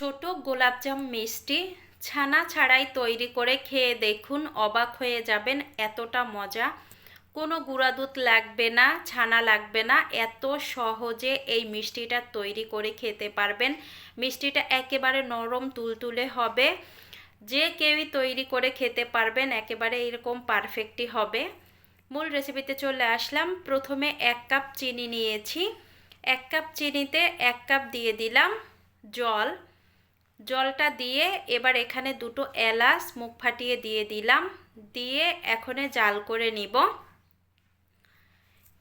ছোট গোলাপজাম মিষ্টি ছানা ছাড়াই তৈরি করে খেয়ে দেখুন, অবাক হয়ে যাবেন এতটা মজা। কোনো গুঁড়া দুধ লাগবে না, ছানা লাগবে না, এত সহজে এই মিষ্টিটা তৈরি করে খেতে পারবেন। মিষ্টিটা একেবারে নরম তুলতুলে হবে। যে কেউই তৈরি করে খেতে পারবেন, একেবারে এরকম পারফেক্টই হবে। মূল রেসিপিতে চলে আসলাম। প্রথমে এক কাপ চিনি নিয়েছি। এক কাপ চিনিতে এক কাপ দিয়ে দিলাম জল। জলটা দিয়ে এবার এখানে দুটো এলাচ মুখ ফাটিয়ে দিয়ে দিলাম, দিয়ে এখনে জাল করে নিব।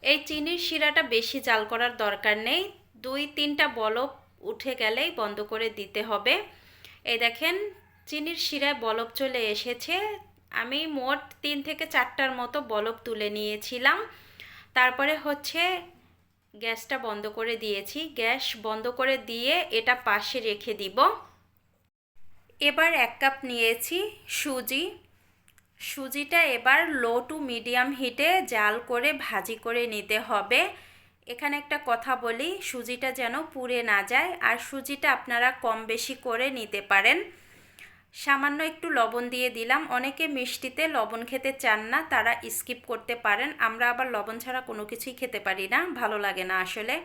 এই চিনির শিরাটা বেশি জাল করার দরকার নেই, দুই তিনটা বলব উঠে গেলেই বন্ধ করে দিতে হবে। এই দেখেন, চিনির শিরায় বলব চলে এসেছে। আমি মোট তিন থেকে চারটার মতো বলব তুলে নিয়েছিলাম। তারপরে হচ্ছে গ্যাসটা বন্ধ করে দিয়েছি। গ্যাস বন্ধ করে দিয়ে এটা পাশে রেখে দিব। এবার এক কাপ নিয়েছি সুজি। সুজিটা এবার লো টু মিডিয়াম হিটে জাল করে ভাজি করে নিতে হবে। এখানে একটা কথা বলি, সুজিটা যেন পুড়ে না যায়, আর সুজিটা আপনারা কম বেশি করে নিতে পারেন। সামান্য একটু লবণ দিয়ে দিলাম। অনেকে মিষ্টিতে লবণ খেতে চান না, তারা স্কিপ করতে পারেন। আমরা আবার লবণ ছাড়া কোনো কিছুই খেতে পারি না, ভালো লাগে না আসলে।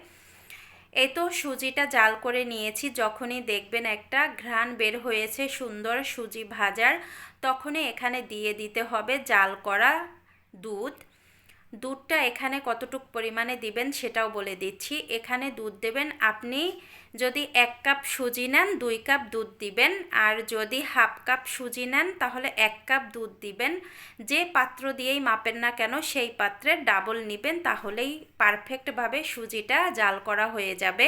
এই তো সুজিটা জাল করে নিয়েছি, যখনই দেখবেন একটা ঘ্রাণ বের হয়েছে সুন্দর সুজি ভাজার, তখনই এখানে দিয়ে দিতে হবে জাল করা দুধ। দুধটা এখানে কতটুক পরিমাণে দিবেন সেটাও বলে দিচ্ছি। এখানে দুধ দেবেন, আপনি যদি এক কাপ সুজি নেন, দুই কাপ দুধ দিবেন। আর যদি হাফ কাপ সুজি নেন, তাহলে এক কাপ দুধ দিবেন। যে পাত্র দিয়েই মাপেন না কেন, সেই পাত্রে ডাবল নেবেন, তাহলেই পারফেক্টভাবে সুজিটা জাল করা হয়ে যাবে।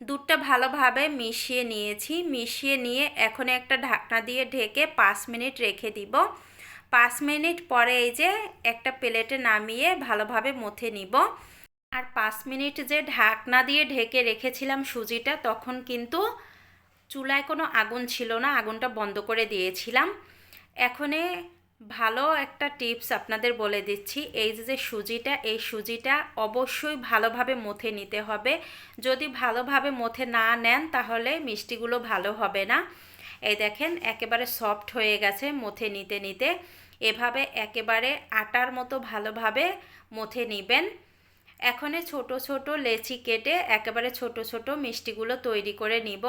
দুধটা ভালোভাবে মিশিয়ে নিয়েছি। মিশিয়ে নিয়ে এখন একটা ঢাকনা দিয়ে ঢেকে পাঁচ মিনিট রেখে দিব। পাঁচ মিনিট পরে এই যে একটা প্লেটে নামিয়ে ভালোভাবে মথে নিব। আর পাঁচ মিনিট যে ঢাকনা দিয়ে ঢেকে রেখেছিলাম সুজিটা, তখন কিন্তু চুলায় কোনো আগুন ছিল না, আগুনটা বন্ধ করে দিয়েছিলাম। এখনে ভালো একটা টিপস আপনাদের বলে দিচ্ছি, এই যে সুজিটা, এই সুজিটা অবশ্যই ভালোভাবে মথে নিতে হবে। যদি ভালোভাবে মথে না নেন, তাহলে মিষ্টিগুলো ভালো হবে না। এই দেখেন, একেবারে সফট হয়ে গেছে মথে নিতে নিতে। এভাবে একেবারে আটার মতো ভালোভাবে মথে নিবেন। এখনে ছোট ছোট লেচি কেটে একেবারে ছোট ছোট মিষ্টিগুলো তৈরি করে নিব।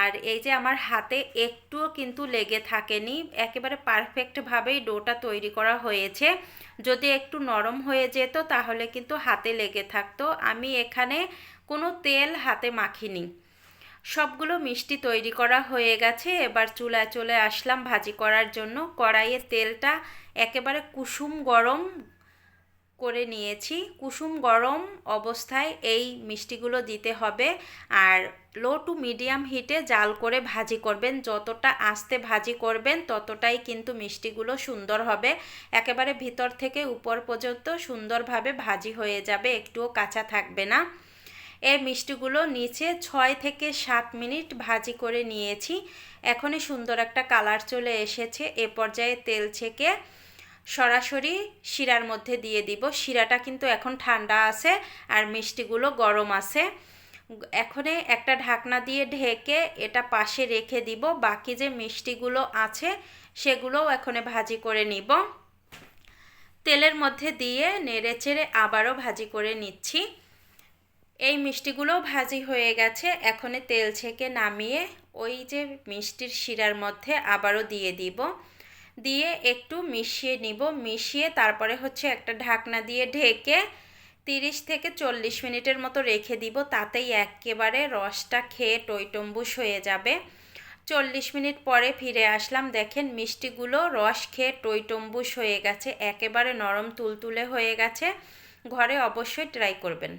আর এই যে আমার হাতে একটুও কিন্তু লেগে থাকেনি, একেবারে পারফেক্টভাবেই ডোটা তৈরি করা হয়েছে। যদি একটু নরম হয়ে যেত তাহলে কিন্তু হাতে লেগে থাকতো। আমি এখানে কোনো তেল হাতে মাখিনি। সবগুলো মিষ্টি তৈরি করা হয়ে গেছে। এবার চুলায় চলে আসলাম ভাজি করার জন্য। কড়াইয়ে তেলটা একেবারে কুসুম গরম করে নিয়েছি। কুসুম গরম অবস্থায় এই মিষ্টিগুলো দিতে হবে। আর লো টু মিডিয়াম হিটে জাল করে ভাজি করবেন। যতটা আস্তে ভাজি করবেন, ততটাই কিন্তু মিষ্টিগুলো সুন্দর হবে। একেবারে ভিতর থেকে উপর পর্যন্ত সুন্দরভাবে ভাজি হয়ে যাবে। একটুও কাঁচা থাকবে না। এই মিষ্টিগুলো নিচে ছয় থেকে সাত মিনিট ভাজি করে নিয়েছি। এখনই সুন্দর একটা কালার চলে এসেছে। এ পর্যায়ে তেল ছেঁকে সরাসরি শিরার মধ্যে দিয়ে দিব। শিরাটা কিন্তু এখন ঠান্ডা আছে আর মিষ্টিগুলো গরম আছে। এখনে একটা ঢাকনা দিয়ে ঢেকে এটা পাশে রেখে দিব। বাকি যে মিষ্টিগুলো আছে সেগুলোও এখনে ভাজি করে নিব। তেলের মধ্যে দিয়ে নেড়ে চেড়ে আবারও ভাজি করে নিচ্ছি। এই মিষ্টিগুলো ভাজি হয়ে গেছে। এখনে তেল ছেঁকে নামিয়ে ওই যে মিষ্টির শিরার মধ্যে আবারও দিয়ে দিব। দিয়ে একটু মিশিয়ে নিব। মিশিয়ে তারপরে হচ্ছে একটা ঢাকনা দিয়ে ঢেকে তিরিশ থেকে চল্লিশ মিনিটের মতো রেখে দিব। তাতেই একেবারে রসটা খেয়ে টইটম্বুস হয়ে যাবে। চল্লিশ মিনিট পরে ফিরে আসলাম। দেখেন মিষ্টিগুলো রস খেয়ে টইটম্বুস হয়ে গেছে। একেবারে নরম তুলতুলে হয়ে গেছে। ঘরে অবশ্যই ট্রাই করবেন।